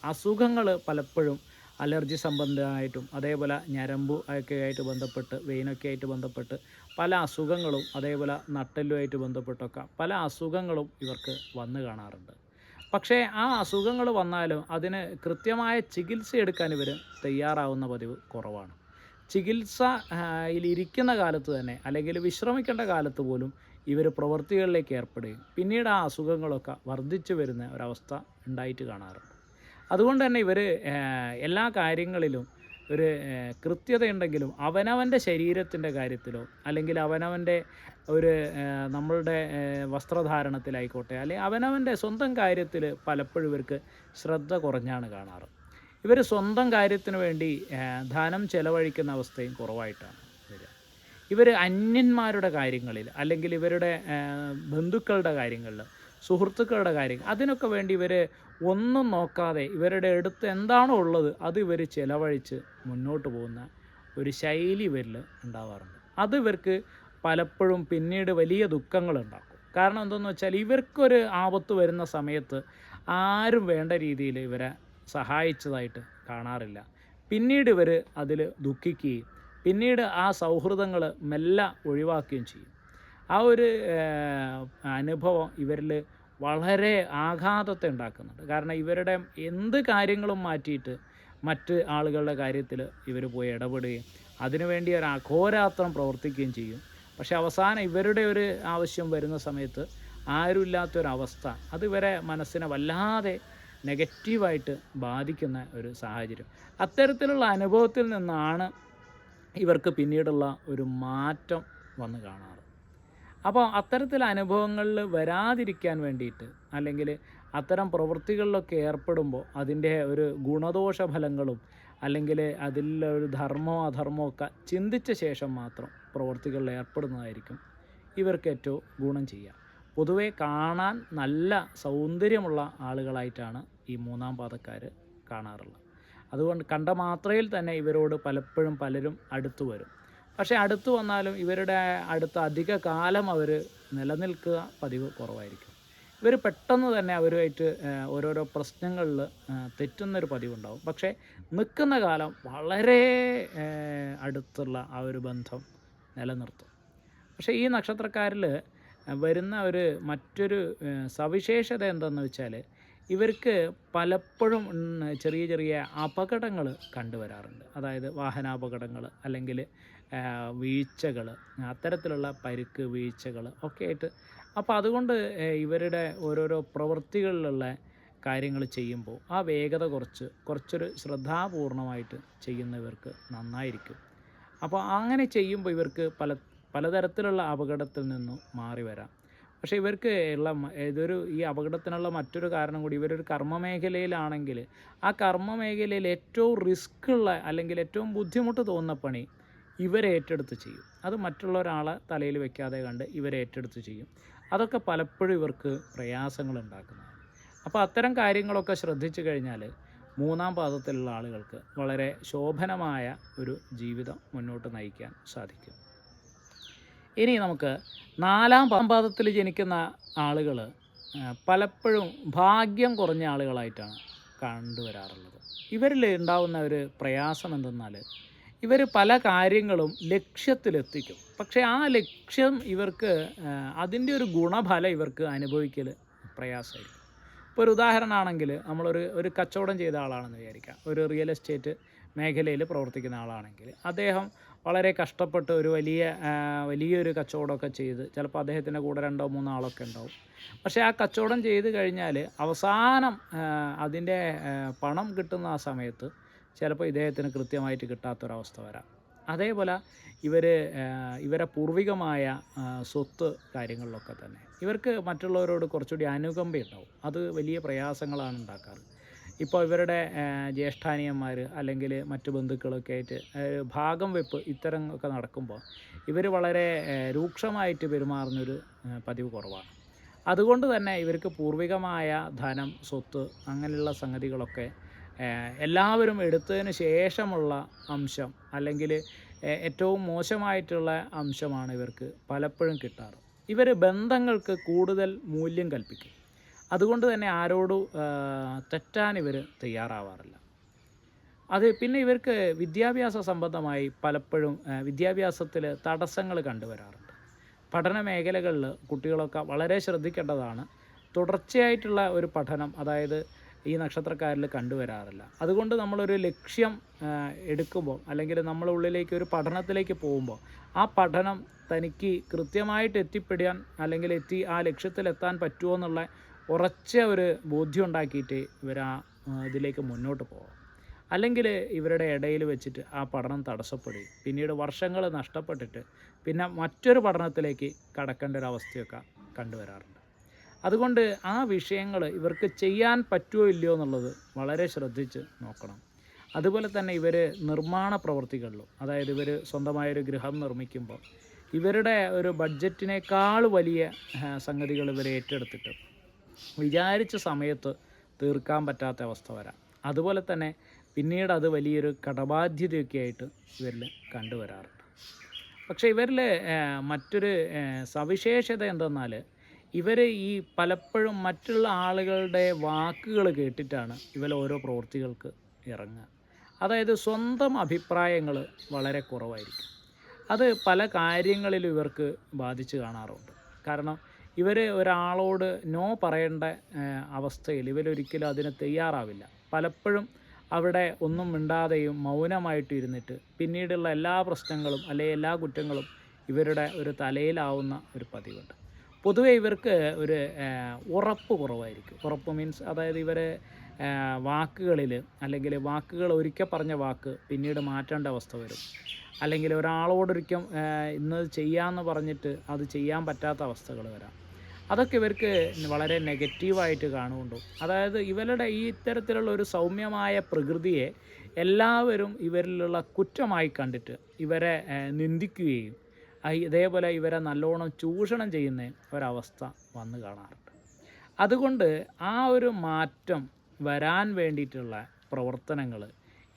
അസുഖങ്ങൾ പലപ്പോഴും അലർജി സംബന്ധമായിട്ടും അതേപോലെ ഞരമ്പ് ഒക്കെ ആയിട്ട് ബന്ധപ്പെട്ട് വെയിനൊക്കെ ആയിട്ട് ബന്ധപ്പെട്ട് പല അസുഖങ്ങളും അതേപോലെ നട്ടെല്ലുമായിട്ട് ബന്ധപ്പെട്ടൊക്കെ പല അസുഖങ്ങളും ഇവർക്ക് വന്നു കാണാറുണ്ട്. പക്ഷേ ആ അസുഖങ്ങൾ വന്നാലും അതിന് കൃത്യമായ ചികിത്സ എടുക്കാൻ ഇവർ തയ്യാറാവുന്ന പതിവ് കുറവാണ്. ചികിത്സ ഇരിക്കുന്ന കാലത്ത് തന്നെ അല്ലെങ്കിൽ വിശ്രമിക്കേണ്ട കാലത്ത് പോലും ഇവർ പ്രവൃത്തികളിലേക്ക് ഏർപ്പെടുകയും പിന്നീട് ആ അസുഖങ്ങളൊക്കെ വർദ്ധിച്ചു വരുന്ന ഒരവസ്ഥ ഉണ്ടായിട്ട് കാണാറുണ്ട്. അതുകൊണ്ട് തന്നെ ഇവർ എല്ലാ കാര്യങ്ങളിലും ഒരു കൃത്യതയുണ്ടെങ്കിലും അവനവന്റെ ശരീരത്തിന്റെ കാര്യത്തിലോ അല്ലെങ്കിൽ അവനവന്റെ ഒരു നമ്മളുടെ വസ്ത്രധാരണത്തിലായിക്കോട്ടെ അല്ലെങ്കിൽ അവനവന്റെ സ്വന്തം കാര്യത്തിൽ പലപ്പോഴും ഇവർക്ക് ശ്രദ്ധ കുറഞ്ഞാണ് കാണാറ്. ഇവർ സ്വന്തം കാര്യത്തിന് വേണ്ടി ധനം ചെലവഴിക്കുന്ന അവസ്ഥയും കുറവായിട്ടാണ് വരിക. ഇവർ അന്യന്മാരുടെ കാര്യങ്ങളിൽ അല്ലെങ്കിൽ ഇവരുടെ ബന്ധുക്കളുടെ കാര്യങ്ങളിൽ സുഹൃത്തുക്കളുടെ കാര്യം അതിനൊക്കെ വേണ്ടി ഇവർ ഒന്നും നോക്കാതെ ഇവരുടെ അടുത്ത് എന്താണോ ഉള്ളത് അത് ഇവർ ചിലവഴിച്ച് മുന്നോട്ട് പോകുന്ന ഒരു ശൈലി ഇവരിൽ ഉണ്ടാവാറുണ്ട്. അത് ഇവർക്ക് പലപ്പോഴും പിന്നീട് വലിയ ദുഃഖങ്ങളുണ്ടാക്കും കാരണം എന്തെന്ന് വെച്ചാൽ ഇവർക്കൊരു ആപത്ത് വരുന്ന സമയത്ത് ആരും വേണ്ട രീതിയിൽ ഇവരെ സഹായിച്ചതായിട്ട് കാണാറില്ല. പിന്നീട് ഇവർ അതിൽ ദുഃഖിക്കുകയും പിന്നീട് ആ സൗഹൃദങ്ങൾ മെല്ലെ ഒഴിവാക്കുകയും ചെയ്യും. ആ ഒരു അനുഭവം ഇവരിൽ വളരെ ആഘാതത്തെ ഉണ്ടാക്കുന്നുണ്ട്. കാരണം ഇവരുടെ എന്ത് കാര്യങ്ങളും മാറ്റിയിട്ട് മറ്റ് ആളുകളുടെ കാര്യത്തിൽ ഇവർ പോയി ഇടപെടുകയും അതിനുവേണ്ടി ഒരു അഘോരാത്രം പ്രവർത്തിക്കുകയും ചെയ്യും. പക്ഷെ അവസാനം ഇവരുടെ ഒരു ആവശ്യം വരുന്ന സമയത്ത് ആരുമില്ലാത്തൊരവസ്ഥ അത് ഇവരെ മനസ്സിനെ വല്ലാതെ നെഗറ്റീവായിട്ട് ബാധിക്കുന്ന ഒരു സാഹചര്യം. അത്തരത്തിലുള്ള അനുഭവത്തിൽ നിന്നാണ് ഇവർക്ക് പിന്നീടുള്ള ഒരു മാറ്റം വന്ന് കാണാറ്. അപ്പോൾ അത്തരത്തിൽ അനുഭവങ്ങളിൽ വരാതിരിക്കാൻ വേണ്ടിയിട്ട് അല്ലെങ്കിൽ അത്തരം പ്രവൃത്തികളിലൊക്കെ ഏർപ്പെടുമ്പോൾ അതിന്റെ ഒരു ഗുണദോഷ ഫലങ്ങളും അല്ലെങ്കിൽ അതിൽ ഒരു ധർമ്മമോ അധർമ്മമോ ഒക്കെ ചിന്തിച്ച ശേഷം മാത്രം പ്രവൃത്തികളിൽ ഏർപ്പെടുന്നതായിരിക്കും ഇവർക്ക് ഏറ്റവും ഗുണം ചെയ്യുക. പൊതുവെ കാണാൻ നല്ല സൗന്ദര്യമുള്ള ആളുകളായിട്ടാണ് ഈ മൂന്നാം പാദക്കാർ കാണാറുള്ളത്. അതുകൊണ്ട് കണ്ട മാത്രയിൽ തന്നെ ഇവരോട് പലപ്പോഴും പലരും അടുത്തു വരും. പക്ഷേ അടുത്തു വന്നാലും ഇവരുടെ അടുത്ത് അധിക കാലം അവർ നിലനിൽക്കുക പതിവ് കുറവായിരിക്കും. ഇവർ പെട്ടെന്ന് തന്നെ അവരുമായിട്ട് ഓരോരോ പ്രശ്നങ്ങളിൽ തെറ്റുന്നൊരു പതിവുണ്ടാവും. പക്ഷേ നിൽക്കുന്ന കാലം വളരെ അടുത്തുള്ള ആ ഒരു ബന്ധം നിലനിർത്തും. പക്ഷേ ഈ നക്ഷത്രക്കാരിൽ വരുന്ന ഒരു മറ്റൊരു സവിശേഷത എന്തെന്ന് വെച്ചാൽ ഇവർക്ക് പലപ്പോഴും ചെറിയ ചെറിയ അപകടങ്ങൾ കണ്ടുവരാറുണ്ട്. അതായത് വാഹനാപകടങ്ങൾ അല്ലെങ്കിൽ വീഴ്ചകൾ അത്തരത്തിലുള്ള പരുക്ക് വീഴ്ചകൾ ഒക്കെ ആയിട്ട്. അപ്പോൾ അതുകൊണ്ട് ഇവരുടെ ഓരോരോ പ്രവൃത്തികളിലുള്ള കാര്യങ്ങൾ ചെയ്യുമ്പോൾ ആ വേഗത കുറച്ച് കുറച്ചൊരു ശ്രദ്ധാപൂർണമായിട്ട് ചെയ്യുന്നവർക്ക് നന്നായിരിക്കും. അപ്പോൾ അങ്ങനെ ചെയ്യുമ്പോൾ ഇവർക്ക് പല പലതരത്തിലുള്ള അപകടത്തിൽ നിന്നും മാറി വരാം. പക്ഷേ ഇവർക്ക് ഉള്ള ഇതൊരു ഈ അപകടത്തിനുള്ള മറ്റൊരു കാരണം കൂടി ഇവരൊരു കർമ്മ മേഖലയിലാണെങ്കിൽ ആ കർമ്മ മേഖലയിൽ ഏറ്റവും റിസ്ക് ഉള്ള അല്ലെങ്കിൽ ഏറ്റവും ബുദ്ധിമുട്ട് തോന്നുന്ന പണി ഇവരെ ഏറ്റെടുത്ത് ചെയ്യും. അത് മറ്റുള്ള ഒരാളെ തലയിൽ വെക്കാതെ കണ്ട് ഇവരെ ഏറ്റെടുത്ത് ചെയ്യും. അതൊക്കെ പലപ്പോഴും ഇവർക്ക് പ്രയാസങ്ങൾ ഉണ്ടാക്കുന്നതാണ്. അപ്പോൾ അത്തരം കാര്യങ്ങളൊക്കെ ശ്രദ്ധിച്ചു കഴിഞ്ഞാൽ മൂന്നാം പാദത്തിലുള്ള ആളുകൾക്ക് വളരെ ശോഭനമായ ഒരു ജീവിതം മുന്നോട്ട് നയിക്കാൻ സാധിക്കും. ഇനി നമുക്ക് നാലാം പാദത്തിൽ ജനിക്കുന്ന ആളുകൾ പലപ്പോഴും ഭാഗ്യം കുറഞ്ഞ ആളുകളായിട്ടാണ് കണ്ടുവരാറുള്ളത്. ഇവരിൽ ഉണ്ടാവുന്ന ഒരു പ്രയാസം എന്തെന്നാൽ ഇവർ പല കാര്യങ്ങളും ലക്ഷ്യത്തിലെത്തിക്കും. പക്ഷേ ആ ലക്ഷ്യം ഇവർക്ക് അതിന്റെ ഒരു ഗുണഫലം ഇവർക്ക് അനുഭവിക്കൽ പ്രയാസമായിരിക്കും. ഇപ്പോൾ ഒരു ഉദാഹരണമാണെങ്കിൽ നമ്മളൊരു ഒരു കച്ചവടം ചെയ്ത ആളാണെന്ന് വിചാരിക്കാം. ഒരു റിയൽ എസ്റ്റേറ്റ് മേഖലയിൽ പ്രവർത്തിക്കുന്ന ആളാണെങ്കിൽ അദ്ദേഹം വളരെ കഷ്ടപ്പെട്ട് ഒരു വലിയ വലിയൊരു കച്ചവടമൊക്കെ ചെയ്ത് ചിലപ്പോൾ അദ്ദേഹത്തിന്റെ കൂടെ രണ്ടോ മൂന്നോ ആളൊക്കെ ഉണ്ടാവും. പക്ഷേ ആ കച്ചവടം ചെയ്ത് കഴിഞ്ഞാൽ അവസാനം അതിന്റെ പണം കിട്ടുന്ന ആ സമയത്ത് ചിലപ്പോൾ ഇദ്ദേഹത്തിന് കൃത്യമായിട്ട് കിട്ടാത്തൊരവസ്ഥ വരാം. അതേപോലെ ഇവർ ഇവരെ പൂർവികമായ സ്വത്ത് കാര്യങ്ങളിലൊക്കെ തന്നെ. ഇവർക്ക് മറ്റുള്ളവരോട് കുറച്ചുകൂടി അനുകമ്പ ഉണ്ടാവും. അത് വലിയ പ്രയാസങ്ങളാണ് ഉണ്ടാക്കാറ്. ഇപ്പോൾ ഇവരുടെ ജ്യേഷ്ഠാനിയന്മാർ അല്ലെങ്കിൽ മറ്റു ബന്ധുക്കളൊക്കെ ആയിട്ട് ഭാഗം വെപ്പ് ഇത്തരം ഒക്കെ നടക്കുമ്പോൾ ഇവർ വളരെ രൂക്ഷമായിട്ട് പെരുമാറുന്നൊരു പതിവ് കുറവാണ്. അതുകൊണ്ട് തന്നെ ഇവർക്ക് പൂർവികമായ ധനം സ്വത്ത് അങ്ങനെയുള്ള സംഗതികളൊക്കെ എല്ലാവരും എടുത്തതിന് ശേഷമുള്ള അംശം അല്ലെങ്കിൽ ഏറ്റവും മോശമായിട്ടുള്ള അംശമാണ് ഇവർക്ക് പലപ്പോഴും കിട്ടാറ്. ഇവർ ബന്ധങ്ങൾക്ക് കൂടുതൽ മൂല്യം കൽപ്പിക്കും. അതുകൊണ്ട് തന്നെ ആരോടും തെറ്റാൻ ഇവർ തയ്യാറാവാറില്ല. അത് പിന്നെ ഇവർക്ക് വിദ്യാഭ്യാസ സംബന്ധമായി പലപ്പോഴും വിദ്യാഭ്യാസത്തിൽ തടസ്സങ്ങൾ കണ്ടുവരാറുണ്ട്. പഠന മേഖലകളിൽ കുട്ടികളൊക്കെ വളരെ ശ്രദ്ധിക്കേണ്ടതാണ്. തുടർച്ചയായിട്ടുള്ള ഒരു പഠനം അതായത് ഈ നക്ഷത്രക്കാരിൽ കണ്ടുവരാറില്ല. അതുകൊണ്ട് നമ്മളൊരു ലക്ഷ്യം എടുക്കുമ്പോൾ അല്ലെങ്കിൽ നമ്മളെ ഉള്ളിലേക്ക് ഒരു പഠനത്തിലേക്ക് പോകുമ്പോൾ ആ പഠനം തനിക്ക് കൃത്യമായിട്ട് എത്തിപ്പെടാൻ അല്ലെങ്കിൽ എത്തി ആ ലക്ഷ്യത്തിലെത്താൻ പറ്റുമോ എന്നുള്ള ഉറച്ച ഒരു ബോധ്യം ഉണ്ടാക്കിയിട്ട് ഇവർ ആ ഇതിലേക്ക് മുന്നോട്ട് പോകാം അല്ലെങ്കിൽ ഇവരുടെ ഇടയിൽ വെച്ചിട്ട് ആ പഠനം തടസ്സപ്പെടുകയും പിന്നീട് വർഷങ്ങൾ നഷ്ടപ്പെട്ടിട്ട് പിന്നെ മറ്റൊരു പഠനത്തിലേക്ക് കടക്കേണ്ട ഒരു അവസ്ഥയൊക്കെ കണ്ടുവരാറുണ്ട്. അതുകൊണ്ട് ആ വിഷയങ്ങൾ ഇവർക്ക് ചെയ്യാൻ പറ്റുമോ ഇല്ലയോ എന്നുള്ളത് വളരെ ശ്രദ്ധിച്ച് നോക്കണം. അതുപോലെ തന്നെ ഇവർ നിർമ്മാണ പ്രവർത്തികളിലും അതായത് ഇവർ സ്വന്തമായൊരു ഗൃഹം നിർമ്മിക്കുമ്പോൾ ഇവരുടെ ഒരു ബഡ്ജറ്റിനേക്കാൾ വലിയ സംഗതികൾ ഇവർ ഏറ്റെടുത്തിട്ട് വിചാരിച്ച സമയത്ത് തീർക്കാൻ പറ്റാത്ത അവസ്ഥ വരാം. അതുപോലെ തന്നെ പിന്നീട് അത് വലിയൊരു കടബാധ്യതയൊക്കെ ആയിട്ട് ഇവരിൽ കണ്ടുവരാറുണ്ട്. പക്ഷേ ഇവരിൽ മറ്റൊരു സവിശേഷത എന്തെന്നാൽ ഇവർ ഈ പലപ്പോഴും മറ്റുള്ള ആളുകളുടെ വാക്കുകൾ കേട്ടിട്ടാണ് ഇവർ ഓരോ പ്രവൃത്തികൾക്ക് ഇറങ്ങുക. അതായത് സ്വന്തം അഭിപ്രായങ്ങൾ വളരെ കുറവായിരിക്കും. അത് പല കാര്യങ്ങളിലും ഇവർക്ക് ബാധിച്ച് കാണാറുണ്ട്. കാരണം ഇവർ ഒരാളോട് നോ പറയേണ്ട അവസ്ഥയിൽ ഇവരൊരിക്കലും അതിന് തയ്യാറാവില്ല. പലപ്പോഴും അവിടെ ഒന്നും മിണ്ടാതെയും മൗനമായിട്ട് ഇരുന്നിട്ട് പിന്നീടുള്ള എല്ലാ പ്രശ്നങ്ങളും അല്ലെങ്കിൽ എല്ലാ കുറ്റങ്ങളും ഇവരുടെ ഒരു തലയിലാവുന്ന ഒരു പതിവുണ്ട്. പൊതുവേ ഇവർക്ക് ഒരു ഉറപ്പ് കുറവായിരിക്കും. ഉറപ്പ് മീൻസ് അതായത് ഇവർ വാക്കുകളിൽ അല്ലെങ്കിൽ വാക്കുകൾ ഒരിക്കൽ പറഞ്ഞ വാക്ക് പിന്നീട് മാറ്റേണ്ട അവസ്ഥ വരും. അല്ലെങ്കിൽ ഒരാളോടൊരിക്കൽ ഇന്നത് ചെയ്യാമെന്ന് പറഞ്ഞിട്ട് അത് ചെയ്യാൻ പറ്റാത്ത അവസ്ഥകൾ വരാം. അതൊക്കെ ഇവർക്ക് വളരെ നെഗറ്റീവായിട്ട് കാണുന്നുണ്ടു. അതായത് ഇവരുടെ ഈ ഇത്തരത്തിലുള്ള ഒരു സൗമ്യമായ പ്രകൃതിയെ എല്ലാവരും ഇവരിലുള്ള കുറ്റമായി കണ്ടിട്ട് ഇവരെ നിന്ദിക്കുകയും ഇതേപോലെ ഇവരെ നല്ലോണം ചൂഷണം ചെയ്യുന്ന ഒരവസ്ഥ വന്നു കാണാറുണ്ട്. അതുകൊണ്ട് ആ ഒരു മാറ്റം വരാൻ വേണ്ടിയിട്ടുള്ള പ്രവർത്തനങ്ങൾ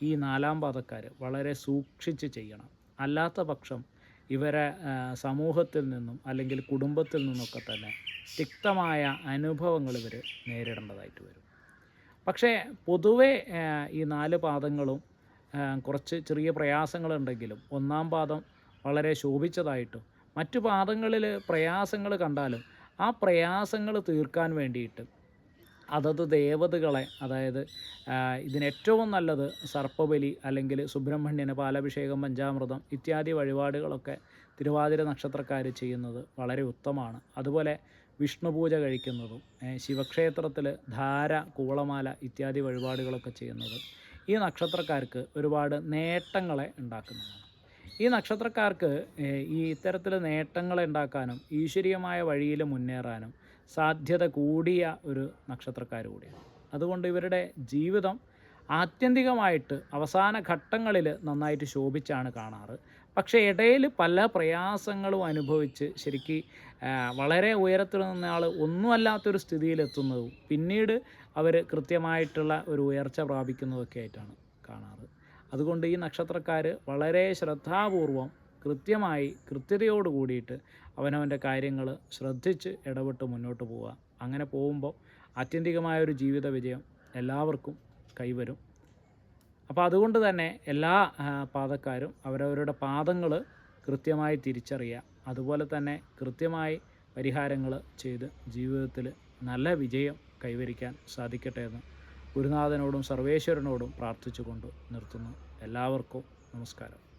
ഈ നാലാം പാതക്കാർ വളരെ സൂക്ഷിച്ച് ചെയ്യണം. അല്ലാത്ത പക്ഷം ഇവരെ സമൂഹത്തിൽ നിന്നും അല്ലെങ്കിൽ കുടുംബത്തിൽ നിന്നൊക്കെ തന്നെ തിക്തമായ അനുഭവങ്ങൾ ഇവർ നേരിടേണ്ടതായിട്ട് വരും. പക്ഷേ പൊതുവെ ഈ നാല് പാദങ്ങളും കുറച്ച് ചെറിയ പ്രയാസങ്ങളുണ്ടെങ്കിലും ഒന്നാം പാദം വളരെ ശോഭിച്ചതായിട്ടും മറ്റു പാദങ്ങളിൽ പ്രയാസങ്ങൾ കണ്ടാലും ആ പ്രയാസങ്ങൾ തീർക്കാൻ വേണ്ടിയിട്ട് അതത് ദേവതകളെ അതായത് ഇതിനേറ്റവും നല്ലത് സർപ്പബലി അല്ലെങ്കിൽ സുബ്രഹ്മണ്യന് പാലഭിഷേകം പഞ്ചാമൃതം ഇത്യാദി വഴിപാടുകളൊക്കെ തിരുവാതിര നക്ഷത്രക്കാർ ചെയ്യുന്നത് വളരെ ഉത്തമമാണ്. അതുപോലെ വിഷ്ണു പൂജ കഴിക്കുന്നതും ശിവക്ഷേത്രത്തിൽ ധാര കൂളമാല ഇത്യാദി വഴിപാടുകളൊക്കെ ചെയ്യുന്നത് ഈ നക്ഷത്രക്കാർക്ക് ഒരുപാട് നേട്ടങ്ങളെ ഉണ്ടാക്കുന്നതാണ്. ഈ നക്ഷത്രക്കാർക്ക് ഈ ഇത്തരത്തിൽ നേട്ടങ്ങളെ ഉണ്ടാക്കാനും ഈശ്വരീയമായ വഴിയിൽ മുന്നേറാനും സാധ്യത കൂടിയ ഒരു നക്ഷത്രക്കാർ കൂടിയാണ്. അതുകൊണ്ട് ഇവരുടെ ജീവിതം ആത്യന്തികമായിട്ട് അവസാന ഘട്ടങ്ങളിൽ നന്നായിട്ട് ശോഭിച്ചാണ് കാണാറ്. പക്ഷേ ഇടയിൽ പല പ്രയാസങ്ങളും അനുഭവിച്ച് ശരിക്ക് വളരെ ഉയരത്തിൽ നിന്ന ആൾ ഒന്നുമല്ലാത്തൊരു സ്ഥിതിയിലെത്തുന്നതും പിന്നീട് അവർ കൃത്യമായിട്ടുള്ള ഒരു ഉയർച്ച പ്രാപിക്കുന്നതൊക്കെ ആയിട്ടാണ് കാണാറ്. അതുകൊണ്ട് ഈ നക്ഷത്രക്കാർ വളരെ ശ്രദ്ധാപൂർവം കൃത്യമായി കൃത്യതയോട് കൂടിയിട്ട് അവനവന്റെ കാര്യങ്ങൾ ശ്രദ്ധിച്ച് ഇടപെട്ട് മുന്നോട്ട് പോവുക. അങ്ങനെ പോകുമ്പോൾ ആത്യന്തികമായൊരു ജീവിത വിജയം എല്ലാവർക്കും കൈവരും. അപ്പോൾ അതുകൊണ്ട് തന്നെ എല്ലാ പാതക്കാരും അവരവരുടെ പാദങ്ങൾ കൃത്യമായി തിരിച്ചറിയുക. അതുപോലെ തന്നെ കൃത്യമായി പരിഹാരങ്ങൾ ചെയ്ത് ജീവിതത്തിൽ നല്ല വിജയം കൈവരിക്കാൻ സാധിക്കട്ടെ എന്ന് ഗുരുനാഥനോടും സർവേശ്വരനോടും പ്രാർത്ഥിച്ചുകൊണ്ട് നിർത്തുന്നു. എല്ലാവർക്കും നമസ്കാരം.